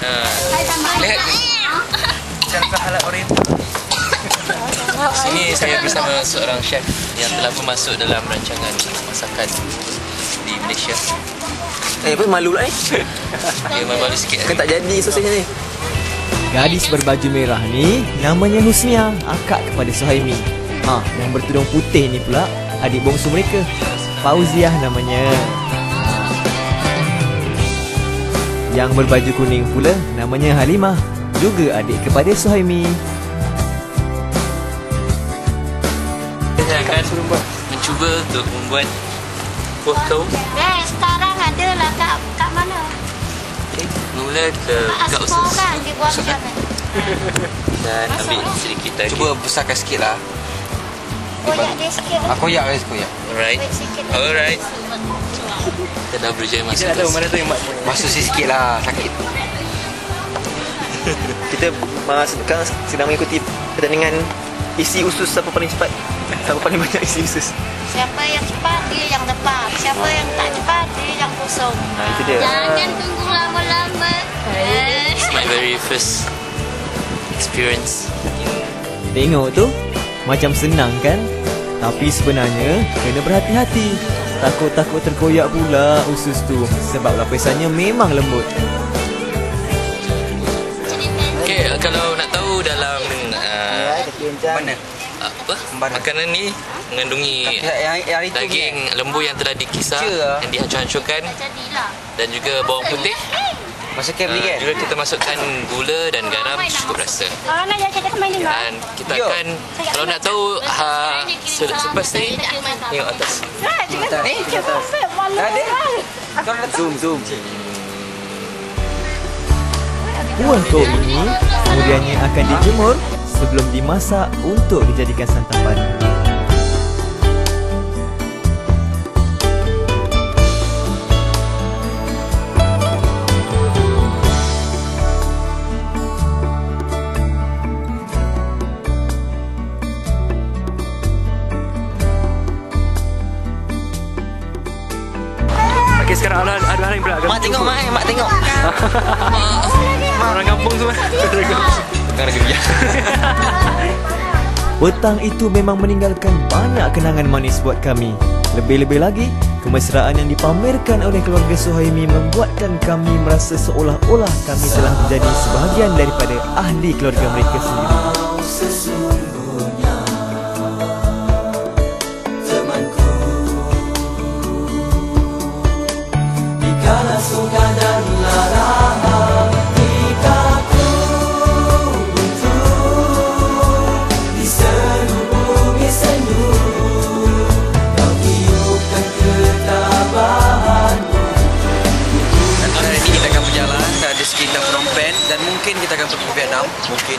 Ah, lihat Cara halal oriental. sini saya bersama seorang chef yang telah pun masuk dalam rancangan masakan di Malaysia. Eh, apa malu lah eh. Dia malu sikit. Kan tak jadi sosisnya ni. Gadis berbaju merah ni namanya Husnia, akak kepada Suhaimi. Ah, yang bertudung putih ni pula adik bongsu mereka. Fauziah namanya. Yang berbaju kuning pula namanya Halimah, juga adik kepada Suhaimi. Saya akan mencuba untuk membuat kuah kau Eh, sekarang ada lah kat, kat mana? Gula ke Kat usus kan, dia buang mana? Dan ambil sedikit lagi Cuba besarkan sikit lah. Koyak dia sikit lah. Aku koyak guys, koyak. Alright Koyak sikit. Alright Kita dah berjaya masuk Kita dah tahu mana tu yang mak Masuk sikit lah, sakit. Kita uh, sekarang sedang mengikuti pertandingan isi usus siapa paling cepat. Siapa paling banyak isi usus. Siapa yang cepat, dia yang depan. Siapa yang tak cepat, dia yang kosong. Ha, itu dia. Jangan tunggu lama-lama. It's my very first experience Tengok tu, macam senang kan? Tapi sebenarnya kena berhati-hati. Takut-takut terkoyak pula usus tu sebab lapisannya memang lembut. Okay, kalau nak tahu dalam uh, Mana? apa Mana? makanan ni mengandungi Yang, yang daging lembu yang telah dikisar Kecil lah. yang dihancur-hancurkan dan juga bawang putih Masa camp ni Uh, kan? juga kita masukkan gula dan garam cukup rasa main dengar. dan kita akan kalau nak tahu ha, se- selepas ni tengok atas Ni, Dah ada? Kau dah Zoom, zoom. Kuah kol ini kemudiannya akan dijemur sebelum dimasak untuk dijadikan santapan. Pula. Mak tengok, mak. Mak tengok. Orang kampung semua. Bukan lagi biar. Petang itu memang meninggalkan banyak kenangan manis buat kami. Lebih-lebih lagi, kemesraan yang dipamerkan oleh keluarga Suhaimi membuatkan kami merasa seolah-olah kami telah menjadi sebahagian daripada ahli keluarga mereka sendiri. Hari ini kita akan berjalan dan rezeki kita Phnom Penh dan mungkin kita akan pergi ke Vietnam mungkin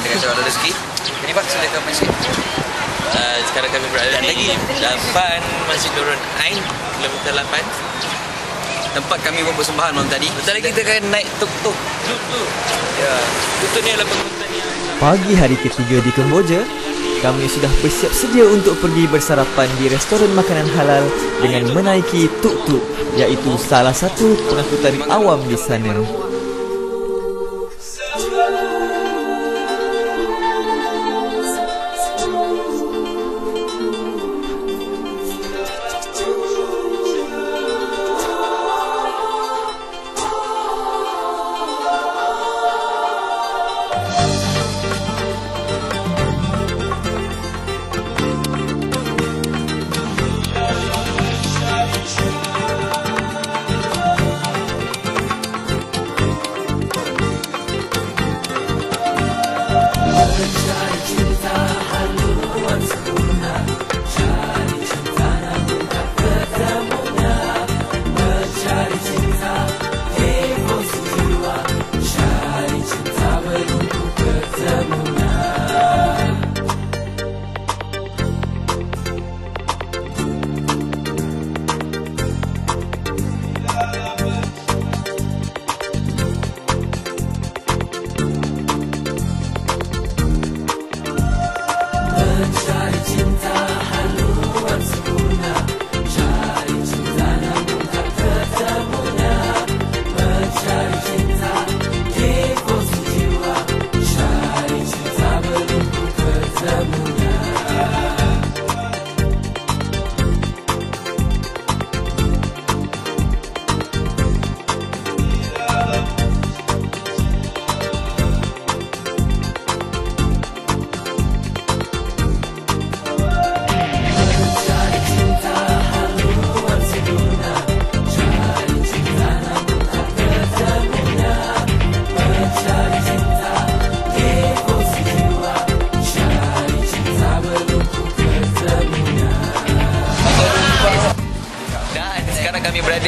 dengan cara ada rezeki. Jadi Pak silakan masjid. uh, sekarang kami berada Dan di lagi. depan Masjid Nurul Ain kilometer 8 Tempat kami buat persembahan malam tadi. Bentar lagi kita akan naik tuk-tuk. Tuk-tuk Ya. Tuk-tuk ni adalah pengurutan yang Pagi hari ketiga di Kemboja, kami sudah bersiap sedia untuk pergi bersarapan di restoran makanan halal dengan menaiki tuk-tuk, iaitu salah satu pengangkutan awam di sana.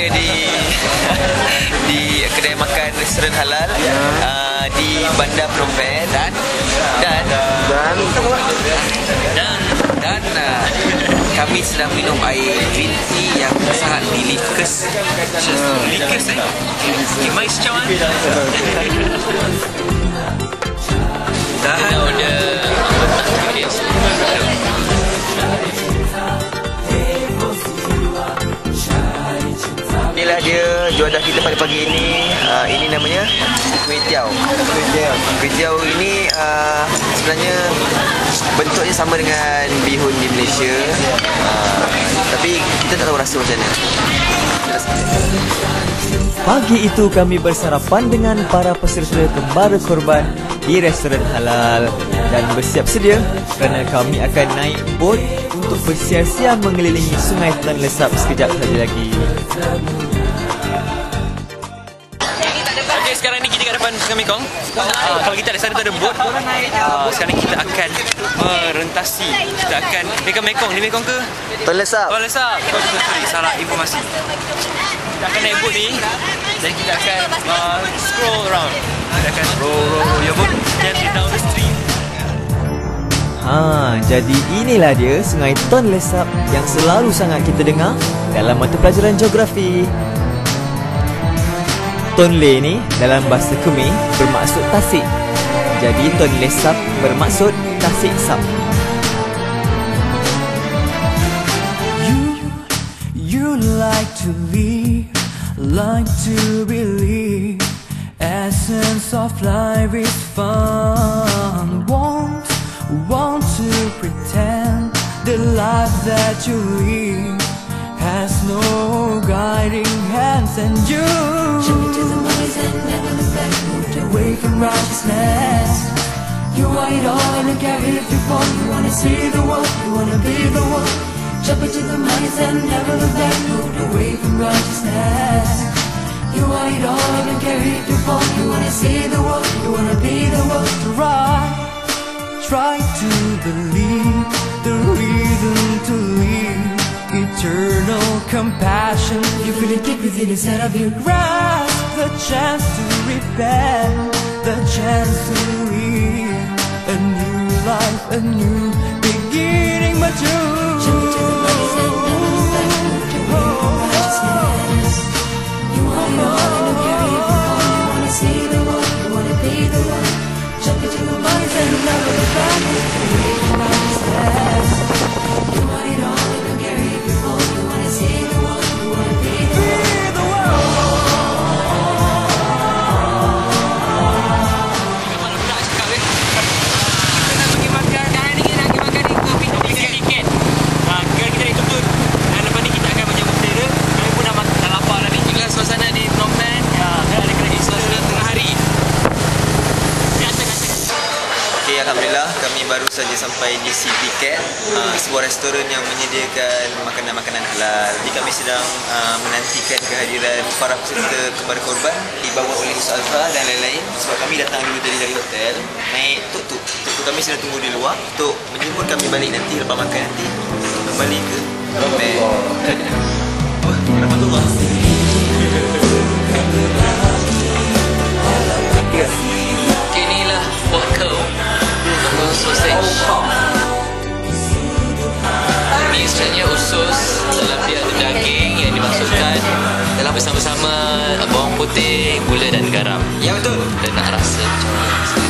ada di di kedai makan restoran halal uh, di Bandar Phnom Penh dan dan dan? Dan, dan uh, kami sedang minum air green tea yang sangat delicious delicious eh? Kimai sejawat dah order apa juadah kita pada pagi ini. Uh, ini namanya kuih tiaw. Kuih tiaw. Kuih tiaw ini uh, sebenarnya bentuknya sama dengan bihun di Malaysia. Uh, tapi kita tak tahu rasa macam mana. Pagi itu kami bersarapan dengan para peserta kembara korban di restoran halal dan bersiap sedia kerana kami akan naik bot untuk bersia-sia mengelilingi sungai Tan Lesap sekejap saja lagi. Sekarang ni kita kat depan Sungai Mekong. Uh, kalau kita ada sana tu ada bot. Uh, sekarang ni kita akan merentasi. Kita akan Mekong Mekong. Ni Mekong ke? Tuan Lesap. Oh, Lesa. Sorry, salah informasi. Kita akan naik boat ni dan kita akan uh, scroll around. Kita akan roll, roll, roll your boat gently down the stream. Ha, jadi inilah dia Sungai Ton Lesap yang selalu sangat kita dengar dalam mata pelajaran geografi. Tonle ni dalam bahasa Khmer bermaksud tasik. Jadi Ton Lesap bermaksud tasik sap. You, you like to live, like to believe. Essence of life is fun. Won't, want to pretend the life that you live has no guiding hands, and you. Righteousness. You want it all and carry it before you wanna see the world, you wanna be the one. Jump into the minds and never look back, moved away from righteousness. You want it all and carry it before you wanna see the world, you wanna be the one. Try, try to believe the reason to live. Eternal compassion, you feel it deep within inside of you. Grasp the chance to repent, the chance to live a new life, a new baru saja sampai di City Cat, uh, sebuah restoran yang menyediakan makanan-makanan halal. Jadi kami sedang uh, menantikan kehadiran para peserta kepada korban dibawa oleh Ustaz Azra dan lain-lain sebab kami datang dulu dari dari hotel naik tuk-tuk. Tuk-tuk kami sedang tunggu di luar untuk menjemput kami balik nanti lepas makan nanti kembali ke Rompeh. Oh, Rahmatullah. Inilah worker Untuk sausage Ini sebenarnya usus Dalam dia ada daging Yang dimasukkan Dalam bersama-sama Bawang putih Gula dan garam Ya betul. Dan nak rasa macam mana